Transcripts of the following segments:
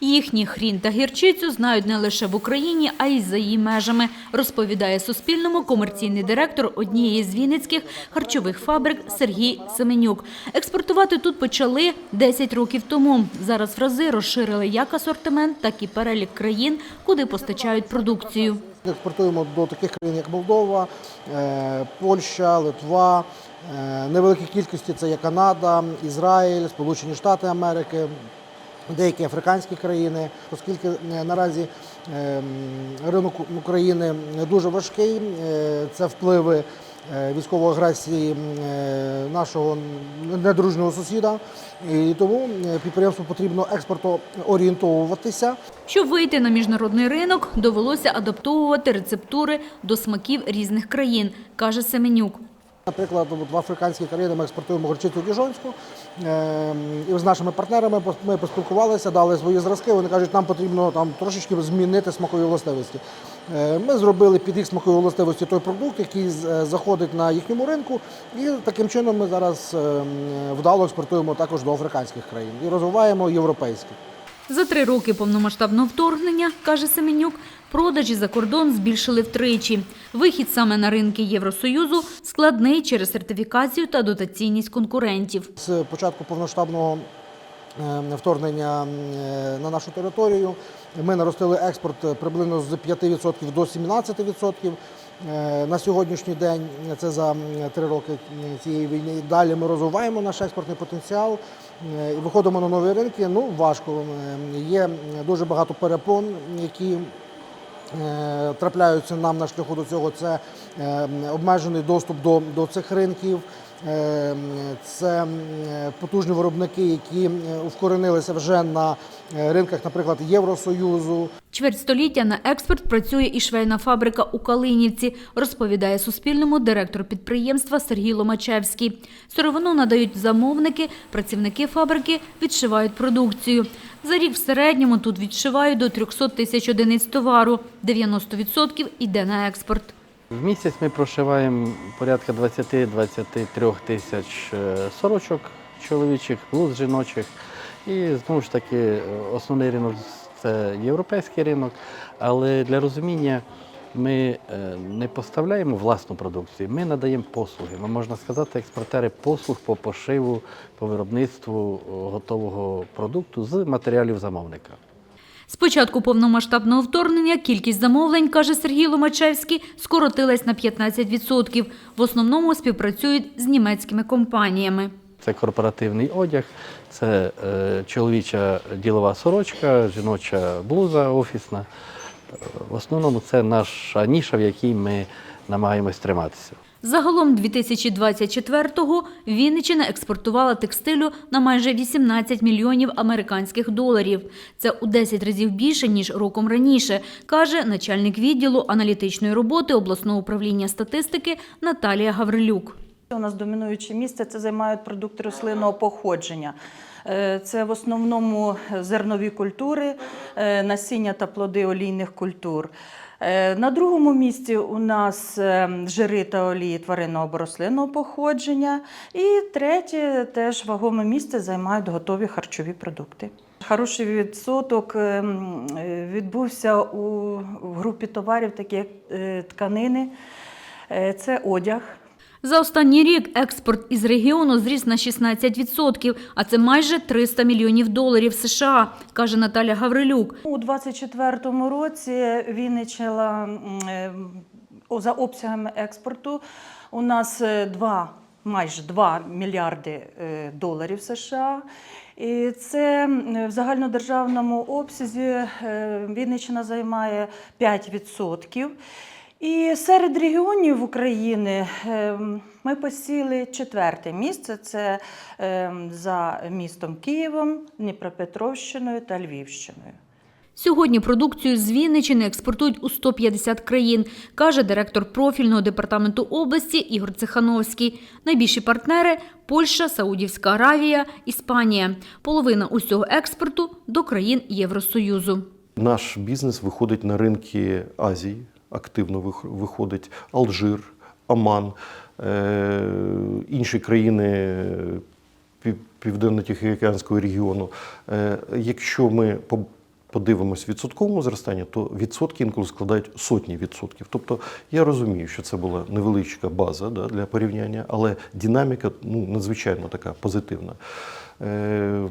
Їхній хрін та гірчицю знають не лише в Україні, а й за її межами, розповідає Суспільному комерційний директор однієї з вінницьких харчових фабрик Сергій Семенюк. Експортувати тут почали 10 років тому. Зараз в рази розширили як асортимент, так і перелік країн, куди постачають продукцію. Експортуємо до таких країн, як Молдова, е, Польща, Литва. Е, Невеликі кількості це є Канада, Ізраїль, Сполучені Штати Америки, деякі африканські країни, оскільки е, наразі е, ринок України дуже важкий, е, це впливи е, військової агресії нашого недружнього сусіда, і тому підприємству потрібно експортоорієнтовуватися. Щоб вийти на міжнародний ринок, довелося адаптовувати рецептури до смаків різних країн, каже Семенюк. Наприклад, в африканські країни ми експортуємо горчицю діжонську. Е, І з нашими партнерами ми поспілкувалися, дали свої зразки. Вони кажуть, нам потрібно там трошечки змінити смакові властивості. Е, Ми зробили під їх смакові властивості той продукт, який е, заходить на їхньому ринку, і таким чином ми зараз е, вдало експортуємо також до африканських країн і розвиваємо європейські. За три роки повномасштабного вторгнення, каже Семенюк, продажі за кордон збільшили втричі. Вихід саме на ринки Євросоюзу складний через сертифікацію та дотаційність конкурентів. З початку повноштабного е, вторгнення е, на нашу територію ми наростили експорт приблизно з 5% до 17%. Е, На сьогоднішній день це за три роки цієї війни. Далі ми розвиваємо наш експортний потенціал і виходимо на нові ринки. Ну важко. Е, Є дуже багато перепон, які е, трапляються нам на шляху до цього. Це е, обмежений доступ до, до цих ринків. Е, Це потужні виробники, які вкоренилися вже на е, ринках, наприклад, Євросоюзу. Чверть століття на експорт працює і швейна фабрика у Калинівці, розповідає Суспільному директор підприємства Сергій Ломачевський. Сировину надають замовники, працівники фабрики відшивають продукцію. За рік в середньому тут відшивають до 300 тисяч одиниць товару, 90% йде на експорт. В місяць ми прошиваємо порядка 20-23 тисяч е, сорочок чоловічих, блуз жіночих. І знову ж таки, основний ринок це європейський ринок, але для розуміння ми е, не поставляємо власну продукцію, ми надаємо послуги. Ми, можна сказати, експортери послуг по пошиву, по виробництву е, готового продукту з матеріалів замовника. З початку повномасштабного вторгнення кількість замовлень, каже Сергій Ломачевський, скоротилась на 15%. В основному співпрацюють з німецькими компаніями. Це корпоративний одяг, це е, чоловіча ділова сорочка, жіноча блуза офісна. Е, В основному це наша ніша, в якій ми намагаємось триматися. Загалом 2024-го Вінниччина експортувала текстилю на майже 18 мільйонів американських доларів. Це у 10 разів більше, ніж роком раніше, каже начальник відділу аналітичної роботи обласного управління статистики Наталія Гаврилюк. У нас домінуюче місце це займають продукти рослинного походження. Е, Це в основному зернові культури, е, насіння та плоди олійних культур. Е, На другому місці у нас е, жири та олії тваринного або рослинного походження. І третє теж вагоме місце займають готові харчові продукти. Хороший відсоток е, м, е, відбувся у групі товарів, такі як е, тканини, це одяг. За останній рік експорт із регіону зріс на 16%, а це майже 300 мільйонів доларів США, каже Наталя Гаврилюк. У 2024 році Вінниччина м, е, за обсягами експорту у нас е, два, майже 2 мільярди е, доларів США. І це в загальнодержавному обсязі е, Вінниччина займає 5%. І серед регіонів України ем, ми посіли четверте місце. Це ем, за містом Києвом, Дніпропетровщиною та Львівщиною. Сьогодні продукцію з Вінничини експортують у 150 країн, каже директор профільного департаменту області Ігор Цехановський. Найбільші партнери – Польща, Саудівська Аравія, Іспанія. Половина усього експорту – до країн Євросоюзу. Наш бізнес виходить на ринки Азії, активно вих- виходить Алжир, Оман, е, інші країни Південно-Тихоокеанського регіону. Е, Якщо ми подивимось відсотковому зростанню, то відсотки інколи складають сотні відсотків. Тобто я розумію, що це була невеличка база да, для порівняння, але динаміка ну, надзвичайно така позитивна. Е,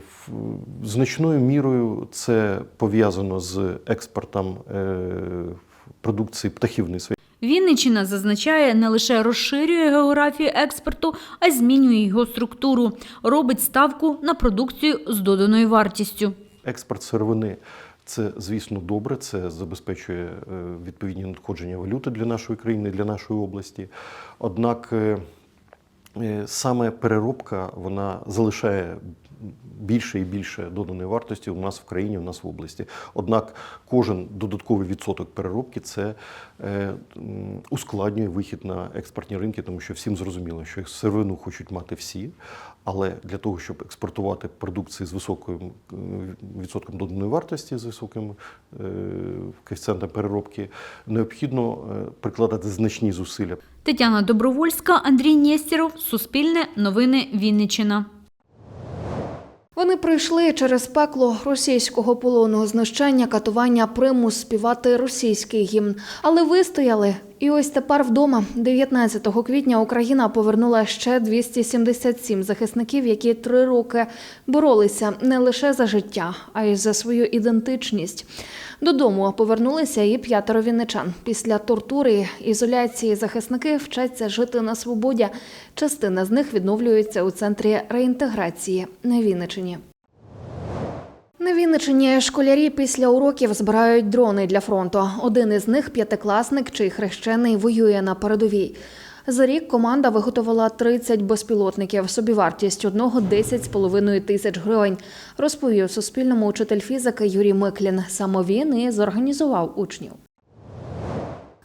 Значною мірою це пов'язано з експортом е, продукції птахівництва. Вінниччина зазначає, не лише розширює географію експорту, а й змінює його структуру. Робить ставку на продукцію з доданою вартістю. Експорт сировини це, звісно, добре. Це забезпечує е, відповідні надходження валюти для нашої країни, для нашої області. Однак е, е, саме переробка вона залишає більше і більше доданої вартості у нас в країні, у нас в області. Однак кожен додатковий відсоток переробки це е, ускладнює вихід на експортні ринки, тому що всім зрозуміло, що сировину хочуть мати всі, але для того, щоб експортувати продукції з високим е, відсотком доданої вартості, з високим е, коефіцієнтом переробки, необхідно прикладати значні зусилля. Тетяна Добровольська, Андрій Нєстєров, Суспільне, Новини Вінниччина. Вони пройшли через пекло російського полону, знущання, катування, примус співати російський гімн, але вистояли. І ось тепер вдома, 19 квітня, Україна повернула ще 277 захисників, які три роки боролися не лише за життя, а й за свою ідентичність. Додому повернулися і п'ятеро вінничан. Після тортури, ізоляції захисники вчаться жити на свободі. Частина з них відновлюється у центрі реінтеграції на Вінничині. На Вінничині школярі після уроків збирають дрони для фронту. Один із них п'ятикласник, чий хрещений воює на передовій. За рік команда виготовила 30 безпілотників. Собівартість одного 10,5 тисяч гривень. Розповів Суспільному учитель фізики Юрій Миклін. Саме він і зорганізував учнів.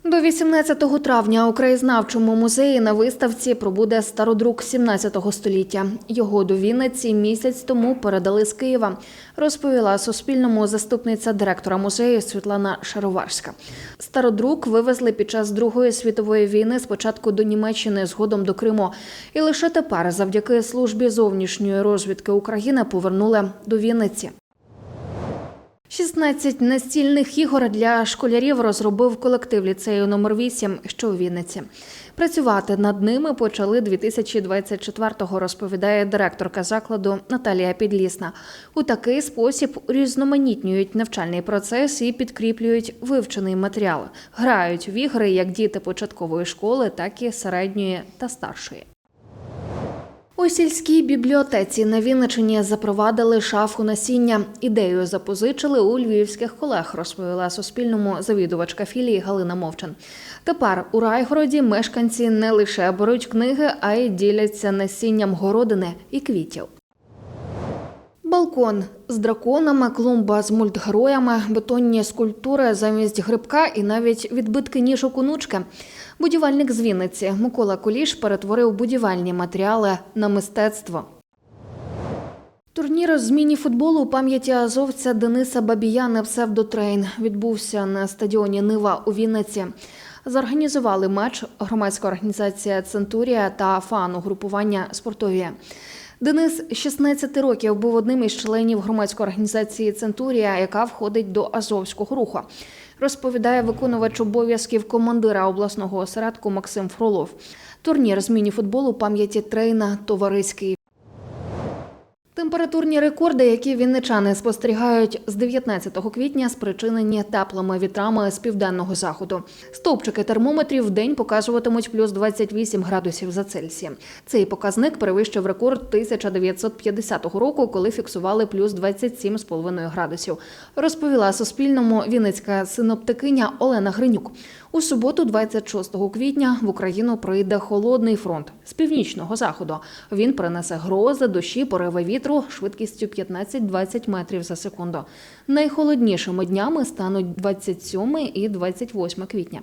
До 18 травня у краєзнавчому музеї на виставці пробуде стародрук 17 століття. Його до Вінниці місяць тому передали з Києва, розповіла Суспільному заступниця директора музею Світлана Шароварська. Стародрук вивезли під час Другої світової війни спочатку до Німеччини, згодом до Криму. І лише тепер, завдяки службі зовнішньої розвідки України, повернули до Вінниці. 16 настільних ігор для школярів розробив колектив ліцею номер 8 що у Вінниці. Працювати над ними почали 2024-го, розповідає директорка закладу Наталія Підлісна. У такий спосіб різноманітнюють навчальний процес і підкріплюють вивчений матеріал. Грають в ігри як діти початкової школи, так і середньої та старшої. У сільській бібліотеці на Вінничині запровадили шафу насіння. Ідею запозичили у львівських колег, розповіла Суспільному завідувачка філії Галина Мовчан. Тепер у Райгороді мешканці не лише беруть книги, а й діляться насінням городини і квітів. Балкон з драконами, клумба з мультгероями, бетонні скульптури замість грибка і навіть відбитки ніжок онучки. Будівельник з Вінниці Микола Куліш перетворив будівельні матеріали на мистецтво. Турнір з міні-футболу у пам'яті азовця Дениса Бабіяна «Псевдотрейн» відбувся на стадіоні Нива у Вінниці. Зорганізували матч громадська організація Центурія та фан угрупування спортові. Денис 16 років був одним із членів громадської організації Центурія, яка входить до Азовського руху. Розповідає виконувач обов'язків командира обласного осередку Максим Фролов. Турнір з міні-футболу пам'яті трейна товариський. Температурні рекорди, які вінничани спостерігають з 19 квітня, спричинені теплими вітрами з південного заходу. Стовпчики термометрів в день показуватимуть плюс 28 градусів за Цельсієм. Цей показник перевищив рекорд 1950 року, коли фіксували плюс 27,5 градусів. Розповіла Суспільному вінницька синоптикиня Олена Гринюк. У суботу, 26 квітня, в Україну прийде холодний фронт з північного заходу. Він принесе грози, дощі, пориви вітру швидкістю 15-20 метрів за секунду. Найхолоднішими днями стануть 27 і 28 квітня.